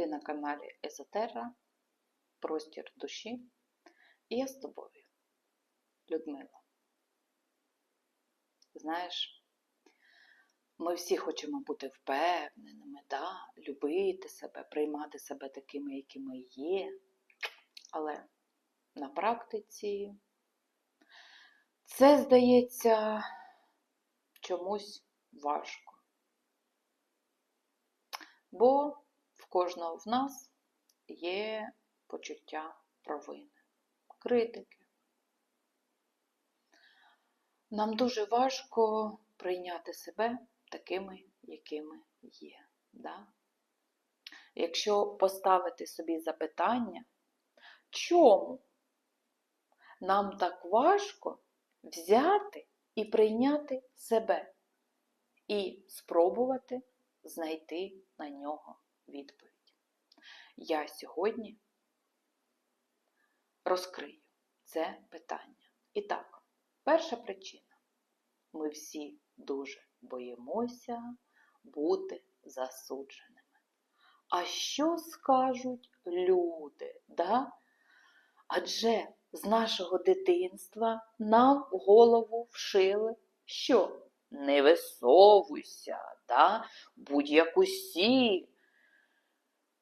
Ти на каналі Езотерра, Простір душі. І я з тобою, Людмила. Знаєш, ми всі хочемо бути впевненими, да? любити себе, приймати себе такими, якими є. Але на практиці це здається чомусь важко. Бо кожного в нас є почуття провини, критики. Нам дуже важко прийняти себе такими, якими є. Да? Якщо поставити собі запитання, чому нам так важко взяти і прийняти себе і спробувати знайти на нього відповідь. Я сьогодні розкрию це питання. І так, перша причина. Ми всі дуже боїмося бути засудженими. А що скажуть люди? Да? Адже з нашого дитинства нам в голову вшили, що не висовуйся, да? будь як усі,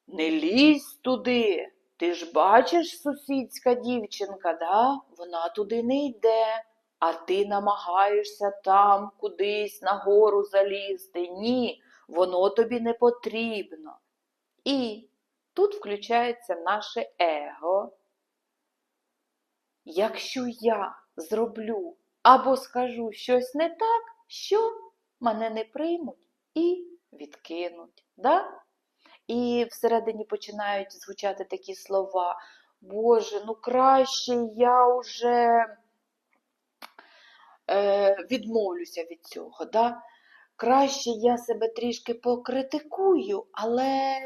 не лізь туди. Ти ж бачиш, сусідська дівчинка, да? вона туди не йде, а ти намагаєшся там кудись нагору залізти. Ні, воно тобі не потрібно. І тут включається наше его. Якщо я зроблю або скажу щось не так, що мене не приймуть і відкинуть. Да? І всередині починають звучати такі слова. Боже, ну краще я вже е, відмовлюся від цього. Да? Краще я себе трішки покритикую, але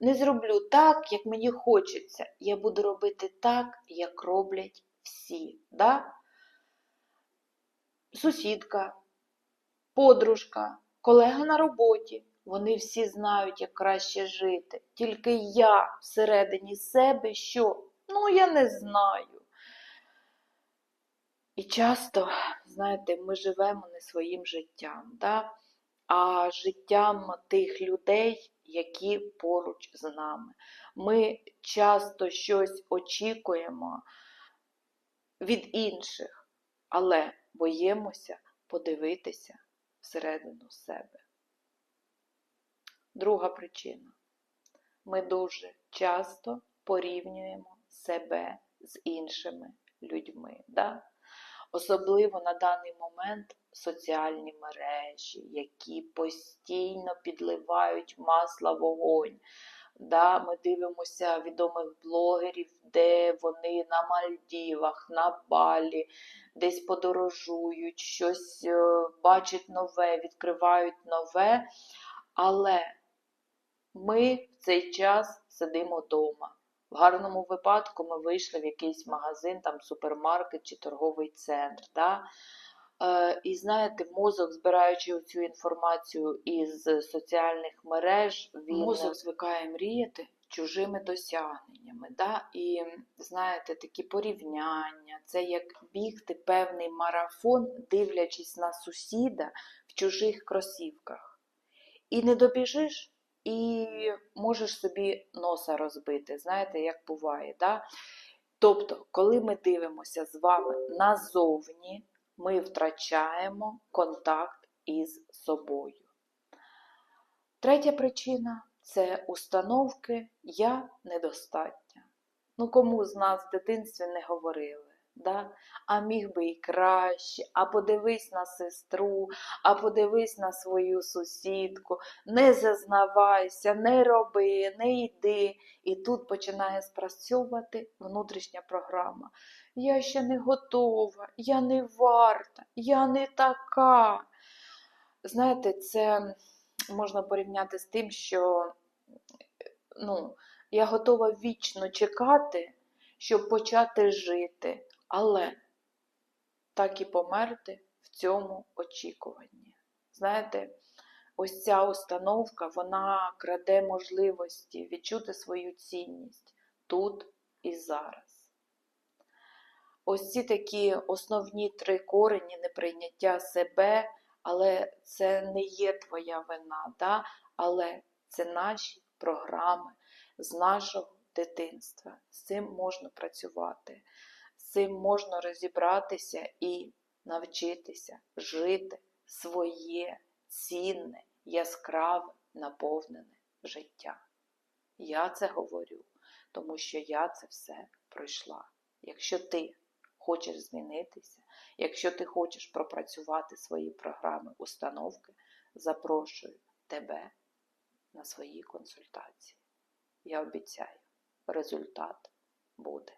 не зроблю так, як мені хочеться. Я буду робити так, як роблять всі. Да? Сусідка, подружка, колега на роботі. Вони всі знають, як краще жити. Тільки я всередині себе, що? Ну, я не знаю. І часто, знаєте, ми живемо не своїм життям, да? а життям тих людей, які поруч з нами. Ми часто щось очікуємо від інших, але боїмося подивитися всередину себе. Друга причина. Ми дуже часто порівнюємо себе з іншими людьми. Да? Особливо на даний момент соціальні мережі, які постійно підливають масло в вогонь. Да, Ми дивимося відомих блогерів, де вони на Мальдівах, на Балі, десь подорожують, щось е, бачать нове, відкривають нове. Але ми в цей час сидимо вдома. В гарному випадку ми вийшли в якийсь магазин, там супермаркет чи торговий центр. Да? Е, і знаєте, мозок, збираючи цю інформацію із соціальних мереж, він мозок звикає мріяти чужими досягненнями. Да? І знаєте, такі порівняння, це як бігти певний марафон, дивлячись на сусіда в чужих кросівках. І не добіжиш, і можеш собі носа розбити. Знаєте, як буває. Да? Тобто, коли ми дивимося з вами назовні, ми втрачаємо контакт із собою. Третя причина це установки я недостатня. Ну, кому з нас в дитинстві не говорили? Да? А міг би і краще, а подивись на сестру, а подивись на свою сусідку, не зазнавайся, не роби, не йди. І тут починає спрацьовувати внутрішня програма. Я ще не готова, я не варта, я не така. Знаєте, це можна порівняти з тим, що ну, я готова вічно чекати, щоб почати жити але так і померти в цьому очікуванні. Знаєте, ось ця установка, вона краде можливості відчути свою цінність тут і зараз. Ось ці такі основні три корені неприйняття себе, але це не є твоя вина, да? але це наші програми з нашого дитинства. З цим можна працювати, цим можна розібратися і навчитися жити своє цінне, яскраве, наповнене життя. Я це говорю, тому що я це все пройшла. Якщо ти хочеш змінитися, якщо ти хочеш пропрацювати свої програми установки, запрошую тебе на свої консультації. Я обіцяю, результат буде.